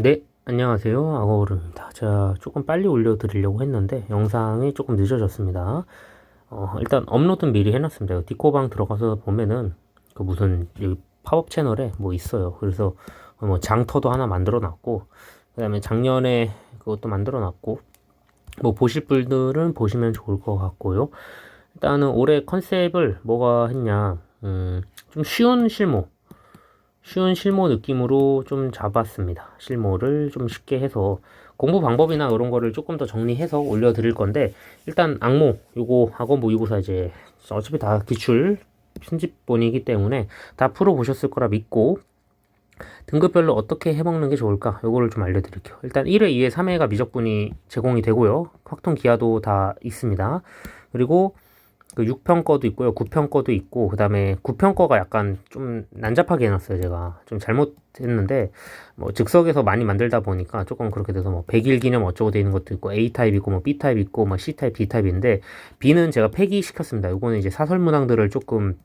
네, 안녕하세요. 아거우르입니다. 제가 조금 빨리 올려드리려고 했는데 영상이 조금 늦어졌습니다. 어, 일단 업로드는 미리 해놨습니다. 디코방 들어가서 보면은 그 무슨 팝업 채널에 뭐 있어요. 그래서 뭐 장터도 하나 만들어 놨고 그 다음에 작년에 그것도 만들어 놨고 뭐 보실 분들은 보시면 좋을 것 같고요. 일단은 올해 컨셉을 뭐가 했냐, 음, 좀 쉬운 실무. 쉬운 실무 느낌으로 좀 잡았습니다. 실무를 좀 쉽게 해서 공부 방법이나 이런 거를 조금 더 정리해서 올려드릴 건데 일단 악모 요거 학원 모의고사 이제 어차피 다 기출 편집본이기 때문에 다 풀어보셨을 거라 믿고 등급별로 어떻게 해먹는 게 좋을까 요거를 좀 알려드릴게요. 일단 1회, 2회, 3회가 미적분이 제공이 되고요. 확통 기하도 다 있습니다. 그리고 그 6편 거도 있고요. 9편 거도 있고, 그 다음에 9편 거가 약간 좀 난잡하게 해놨어요, 제가. 좀 잘못했는데, 뭐, 즉석에서 많이 만들다 보니까 조금 그렇게 돼서 뭐, 100일 기념 어쩌고 돼 있는 것도 있고, A타입 있고, 뭐, B타입 있고, 뭐, C타입, D타입인데, B는 제가 폐기시켰습니다. 요거는 이제 사설 문항들을 조금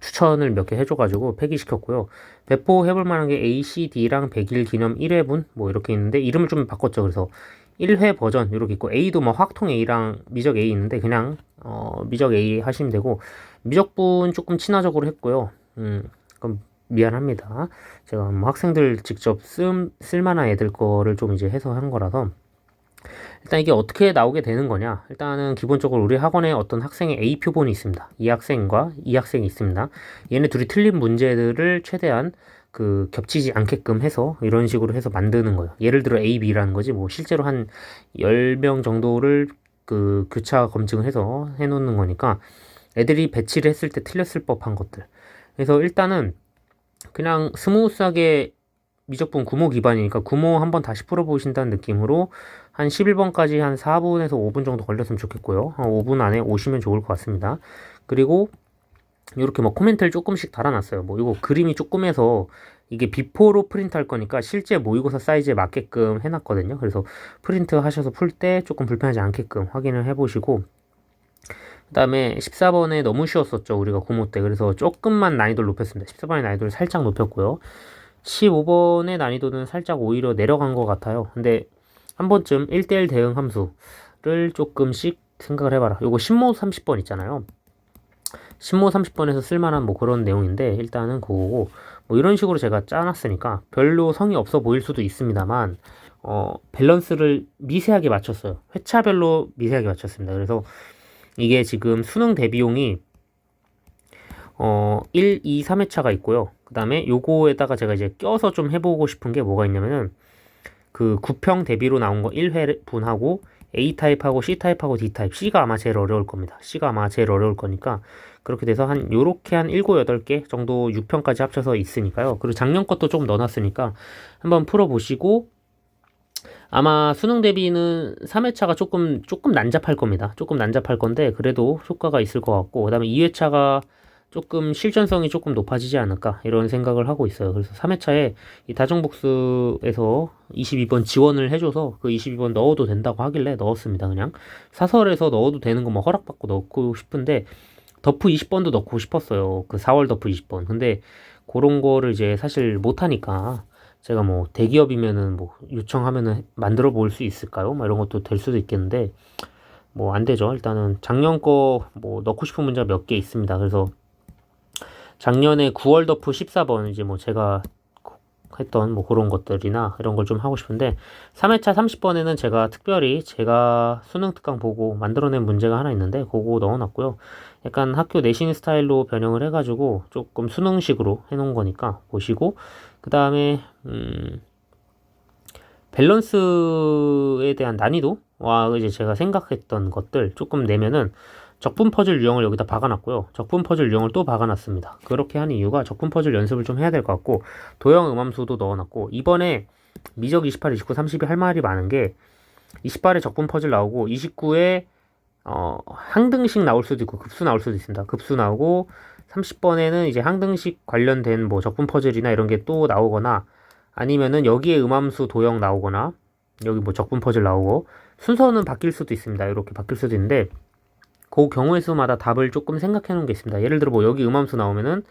추천을 몇 개 해줘가지고 폐기시켰고요. 배포해볼 만한 게 A, C, D랑 100일 기념 1회분, 뭐, 이렇게 있는데, 이름을 좀 바꿨죠. 그래서 1회 버전 이렇게 있고 A도 뭐 확통 A랑 미적 A 있는데 그냥 어 미적 A 하시면 되고 미적분 조금 친화적으로 했고요. 음 그럼 미안합니다. 제가 뭐 학생들 직접 쓸 쓸만한 애들 거를 좀 이제 해서 한 거라서 일단 이게 어떻게 나오게 되는 거냐? 일단은 기본적으로 우리 학원에 어떤 학생의 A 표본이 있습니다. 이 학생과 이 학생이 있습니다. 얘네 둘이 틀린 문제들을 최대한 그 겹치지 않게끔 해서 이런 식으로 해서 만드는 거예요. 예를 들어 A, B라는 거지 뭐 실제로 한 10명 정도를 그 교차 검증을 해서 해놓는 거니까 애들이 배치를 했을 때 틀렸을 법한 것들. 그래서 일단은 그냥 스무스하게 미적분 구모 기반이니까 구모 한번 다시 풀어보신다는 느낌으로 한 11번까지 한 4분에서 5분 정도 걸렸으면 좋겠고요. 한 5분 안에 오시면 좋을 것 같습니다. 그리고 이렇게 뭐 코멘트를 조금씩 달아놨어요. 뭐 이거 그림이 조금해서 이게 비포로 프린트 할 거니까 실제 모의고사 사이즈에 맞게끔 해놨거든요. 그래서 프린트 하셔서 풀 때 조금 불편하지 않게끔 확인을 해보시고 그 다음에 14번에 너무 쉬웠었죠. 우리가 고모 때. 그래서 조금만 난이도를 높였습니다. 14번의 난이도를 살짝 높였고요. 15번의 난이도는 살짝 오히려 내려간 것 같아요. 근데 한 번쯤 1대1 대응 함수를 조금씩 생각을 해봐라. 요거 신모 30번 있잖아요. 신모 30번에서 쓸만한 뭐 그런 내용인데 일단은 그거고 뭐 이런 식으로 제가 짜놨으니까 별로 성의 없어 보일 수도 있습니다만 어 밸런스를 미세하게 맞췄어요. 회차별로 미세하게 맞췄습니다. 그래서 이게 지금 수능 대비용이 어 1, 2, 3회차가 있고요. 그 다음에 요거에다가 제가 이제 껴서 좀 해보고 싶은 게 뭐가 있냐면은 그 구평 대비로 나온 거 1회분하고 A타입하고 C타입하고 D타입 C가 아마 제일 어려울 겁니다. C가 아마 제일 어려울 거니까 그렇게 돼서 한 요렇게 한 7, 8개 정도 6편까지 합쳐서 있으니까요. 그리고 작년 것도 조금 넣어놨으니까 한번 풀어보시고 아마 수능 대비는 3회차가 조금 조금 난잡할 겁니다. 조금 난잡할 건데 그래도 효과가 있을 것 같고 그다음에 2회차가 조금 실전성이 조금 높아지지 않을까 이런 생각을 하고 있어요. 그래서 3회차에 이 다중복수에서 22번 지원을 해줘서 그 22번 넣어도 된다고 하길래 넣었습니다. 그냥 사설에서 넣어도 되는 거뭐 허락받고 넣고 싶은데 더프 20번도 넣고 싶었어요. 그 4월 더프 20번. 근데 그런 거를 이제 사실 못하니까 제가 뭐 대기업이면은 뭐 요청하면은 만들어 볼 수 있을까요? 뭐 이런 것도 될 수도 있겠는데 뭐 안 되죠. 일단은 작년 거 뭐 넣고 싶은 문제가 몇 개 있습니다. 그래서 작년에 9월 더프 14번 이제 뭐 제가 했던 뭐 그런 것들이나 이런 걸 좀 하고 싶은데 3회차 30번에는 제가 특별히 제가 수능 특강 보고 만들어낸 문제가 하나 있는데 그거 넣어놨고요. 약간 학교 내신 스타일로 변형을 해가지고 조금 수능식으로 해놓은 거니까 보시고 그 다음에 음 밸런스에 대한 난이도와 이제 제가 생각했던 것들 조금 내면은 적분 퍼즐 유형을 여기다 박아놨고요. 적분 퍼즐 유형을 또 박아놨습니다. 그렇게 하는 이유가 적분 퍼즐 연습을 좀 해야 될 것 같고 도형 음함수도 넣어놨고 이번에 미적 28, 29, 30이 할 말이 많은 게 28에 적분 퍼즐 나오고 29에 어, 항등식 나올 수도 있고 급수 나올 수도 있습니다. 급수 나오고 30번에는 이제 항등식 관련된 뭐 적분 퍼즐이나 이런 게 또 나오거나 아니면은 여기에 음함수 도형 나오거나 여기 뭐 적분 퍼즐 나오고 순서는 바뀔 수도 있습니다. 이렇게 바뀔 수도 있는데 그 경우의 수마다 답을 조금 생각해 놓은 게 있습니다. 예를 들어 뭐 여기 음함수 나오면은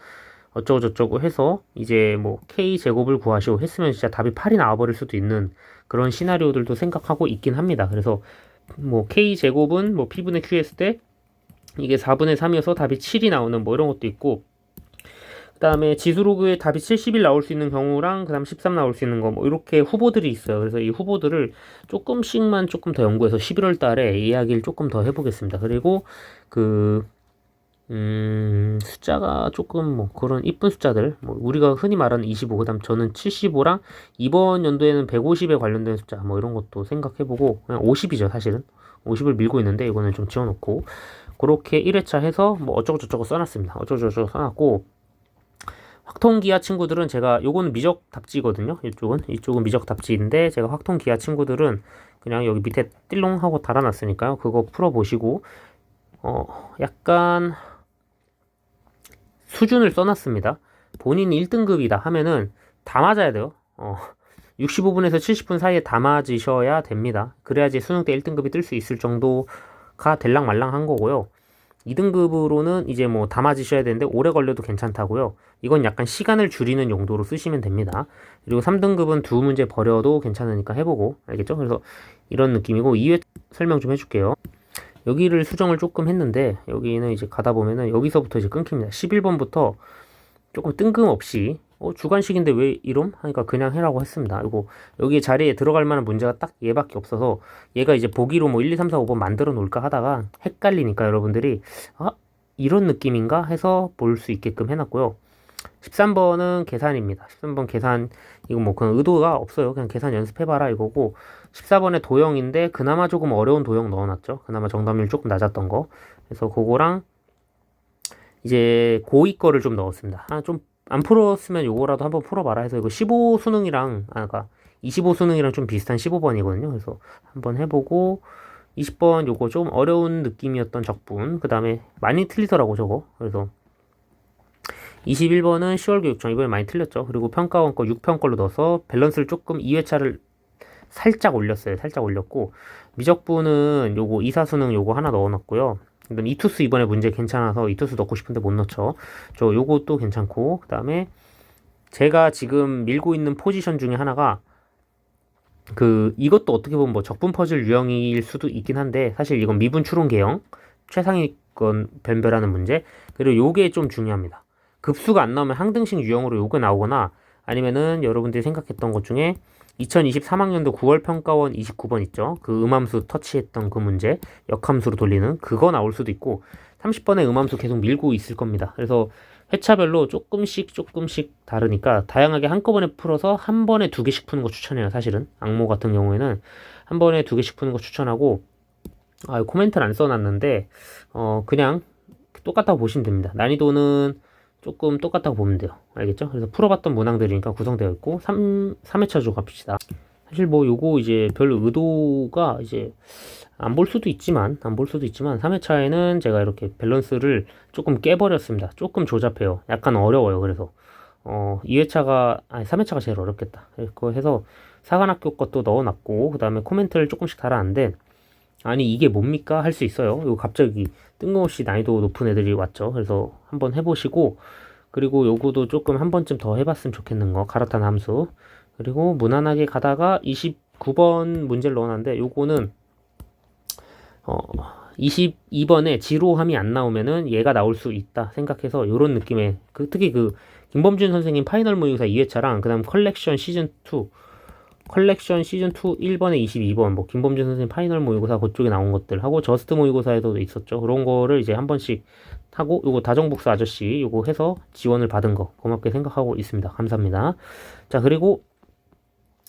어쩌고저쩌고 해서 이제 뭐 K 제곱을 구하시오 했으면 진짜 답이 8이 나와버릴 수도 있는 그런 시나리오들도 생각하고 있긴 합니다. 그래서 뭐 K 제곱은 뭐 P분의 Q 했을 때 이게 4분의 3이어서 답이 7이 나오는 뭐 이런 것도 있고 그다음에 지수 로그에 답이 70일 나올 수 있는 경우랑 그다음 13 나올 수 있는 거 뭐 이렇게 후보들이 있어요. 그래서 이 후보들을 조금씩만 조금 더 연구해서 11월 달에 이야기를 조금 더 해보겠습니다. 그리고 그 음, 숫자가 조금 뭐 그런 이쁜 숫자들, 뭐 우리가 흔히 말하는 25, 그 다음 저는 75랑 이번 연도에는 150에 관련된 숫자, 뭐 이런 것도 생각해보고, 그냥 50이죠, 사실은. 50을 밀고 있는데, 이거는 좀 지워놓고, 그렇게 1회차 해서 뭐 어쩌고저쩌고 써놨습니다. 어쩌고저쩌고 써놨고, 확통기하 친구들은 제가, 요거는 미적 답지거든요. 이쪽은. 이쪽은 미적 답지인데, 제가 확통기하 친구들은 그냥 여기 밑에 띨롱 하고 달아놨으니까요. 그거 풀어보시고, 어, 약간, 수준을 써놨습니다. 본인이 1등급이다 하면은 다 맞아야 돼요. 어, 65분에서 70분 사이에 다 맞으셔야 됩니다. 그래야지 수능 때 1등급이 뜰 수 있을 정도가 될랑 말랑한 거고요. 2등급으로는 이제 뭐다 맞으셔야 되는데 오래 걸려도 괜찮다고요. 이건 약간 시간을 줄이는 용도로 쓰시면 됩니다. 그리고 3등급은 두 문제 버려도 괜찮으니까 해보고 알겠죠? 그래서 이런 느낌이고 2회 설명 좀 해줄게요. 여기를 수정을 조금 했는데 여기는 이제 가다 보면은 여기서부터 이제 끊깁니다. 11번부터 조금 뜬금없이 어, 주관식인데 왜 이럼? 하니까 그냥 해라고 했습니다. 이거 여기 자리에 들어갈 만한 문제가 딱 얘밖에 없어서 얘가 이제 보기로 뭐 1, 2, 3, 4, 5번 만들어 놓을까 하다가 헷갈리니까 여러분들이 아 이런 느낌인가 해서 볼 수 있게끔 해놨고요. 13번은 계산입니다. 13번 계산 이거 뭐 그냥 의도가 없어요. 그냥 계산 연습해봐라 이거고 14번에 도형인데 그나마 조금 어려운 도형 넣어놨죠. 그나마 정답률 조금 낮았던 거. 그래서 그거랑 이제 고2 거를 좀 넣었습니다. 아, 좀 안 풀었으면 요거라도 한번 풀어봐라 해서 이거 15 수능이랑, 아, 그니까 25 수능이랑 좀 비슷한 15번이거든요. 그래서 한번 해보고 20번 요거 좀 어려운 느낌이었던 적분. 그 다음에 많이 틀리더라고 저거. 그래서 21번은 10월 교육청 이번에 많이 틀렸죠. 그리고 평가원 거 6편 걸로 넣어서 밸런스를 조금 2회차를 살짝 올렸어요. 살짝 올렸고 미적분은 요거 이사수능 요거 하나 넣어놨고요. 이건 이투스 이번에 문제 괜찮아서 이투스 넣고 싶은데 못 넣죠. 저 요것도 괜찮고 그 다음에 제가 지금 밀고 있는 포지션 중에 하나가 그 이것도 어떻게 보면 뭐 적분 퍼즐 유형일 수도 있긴 한데 사실 이건 미분 추론 개형 최상위권 변별하는 문제 그리고 요게 좀 중요합니다. 급수가 안 나오면 항등식 유형으로 요게 나오거나 아니면은 여러분들이 생각했던 것 중에 2023학년도 9월 평가원 29번 있죠. 그 음함수 터치했던 그 문제, 역함수로 돌리는 그거 나올 수도 있고 30번의 음함수 계속 밀고 있을 겁니다. 그래서 회차별로 조금씩 조금씩 다르니까 다양하게 한꺼번에 풀어서 한 번에 두 개씩 푸는 거 추천해요. 사실은 악모 같은 경우에는 한 번에 두 개씩 푸는 거 추천하고 아, 코멘트를 안 써놨는데 어 그냥 똑같다고 보시면 됩니다. 난이도는 조금 똑같다고 보면 돼요. 알겠죠? 그래서 풀어봤던 문항들이니까 구성되어 있고 3, 3회차조 갑시다. 사실 뭐 요거 이제 별 의도가 이제 안 볼 수도 있지만 안 볼 수도 있지만 3회차에는 제가 이렇게 밸런스를 조금 깨버렸습니다. 조금 조잡해요. 약간 어려워요. 그래서 어 2회차가 아니 3회차가 제일 어렵겠다. 그거 해서 사관학교 것도 넣어놨고 그 다음에 코멘트를 조금씩 달았는데 아니 이게 뭡니까 할 수 있어요. 이거 갑자기 뜬금없이 난이도 높은 애들이 왔죠. 그래서 한번 해보시고 그리고 요거도 조금 한 번쯤 더 해봤으면 좋겠는 거 갈아탄 함수 그리고 무난하게 가다가 29번 문제를 넣어놨는데 요거는 어 22번에 지로함이 안 나오면은 얘가 나올 수 있다 생각해서 요런 느낌의 그 특히 그 김범준 선생님 파이널 모의고사 2회차랑 그 다음 컬렉션 시즌 2 컬렉션 시즌 2 1번에 22번 뭐 김범준 선생님 파이널 모의고사 그쪽에 나온 것들 하고 저스트 모의고사에도 있었죠. 그런 거를 이제 한 번씩 하고 요거 다정복수 아저씨 요거 해서 지원을 받은 거 고맙게 생각하고 있습니다. 감사합니다. 자 그리고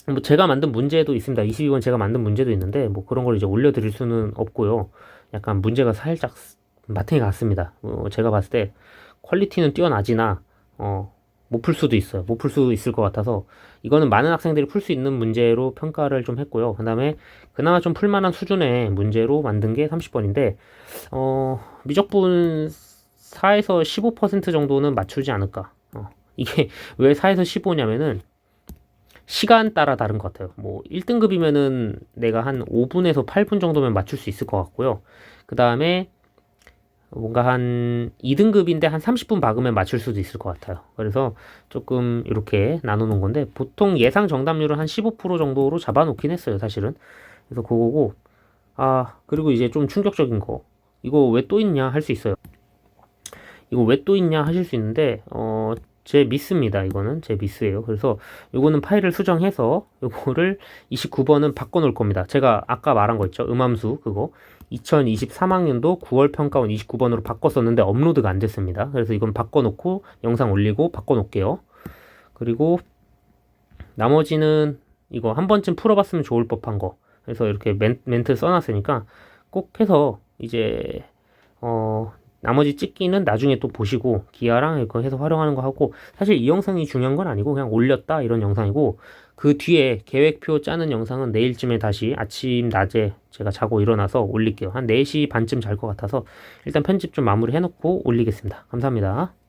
뭐 제가 만든 문제도 있습니다. 22번 제가 만든 문제도 있는데 뭐 그런 걸 이제 올려드릴 수는 없고요. 약간 문제가 살짝 마탱이 같습니다. 어, 제가 봤을 때 퀄리티는 뛰어나지나 어, 못 풀 수도 있어요. 못 풀 수 있을 것 같아서 이거는 많은 학생들이 풀 수 있는 문제로 평가를 좀 했고요. 그 다음에 그나마 좀 풀만한 수준의 문제로 만든 게 30번인데 어, 미적분 4에서 15% 정도는 맞추지 않을까. 어, 이게 왜 4에서 15냐면은 시간 따라 다른 것 같아요. 뭐 1등급이면은 내가 한 5분에서 8분 정도면 맞출 수 있을 것 같고요. 그 다음에 뭔가 한 2등급인데 한 30분 박으면 맞출 수도 있을 것 같아요. 그래서 조금 이렇게 나누는 건데 보통 예상 정답률은 한 15% 정도로 잡아놓긴 했어요, 사실은. 그래서 그거고 아 그리고 이제 좀 충격적인 거 이거 왜 또 있냐 할 수 있어요. 이거 왜 또 있냐 하실 수 있는데 어. 제 미스입니다. 이거는 제 미스예요. 그래서 요거는 파일을 수정해서 요거를 29번은 바꿔 놓을 겁니다. 제가 아까 말한 거 있죠. 음함수 그거 2023학년도 9월 평가원 29번으로 바꿨었는데 업로드가 안 됐습니다. 그래서 이건 바꿔놓고 영상 올리고 바꿔놓을게요. 그리고 나머지는 이거 한 번쯤 풀어봤으면 좋을 법한 거. 그래서 이렇게 멘, 멘트 써놨으니까 꼭 해서 이제 어 나머지 찍기는 나중에 또 보시고 기아랑 이거 해서 활용하는 거 하고 사실 이 영상이 중요한 건 아니고 그냥 올렸다 이런 영상이고 그 뒤에 계획표 짜는 영상은 내일쯤에 다시 아침 낮에 제가 자고 일어나서 올릴게요. 한 4시 반쯤 잘 것 같아서 일단 편집 좀 마무리 해놓고 올리겠습니다. 감사합니다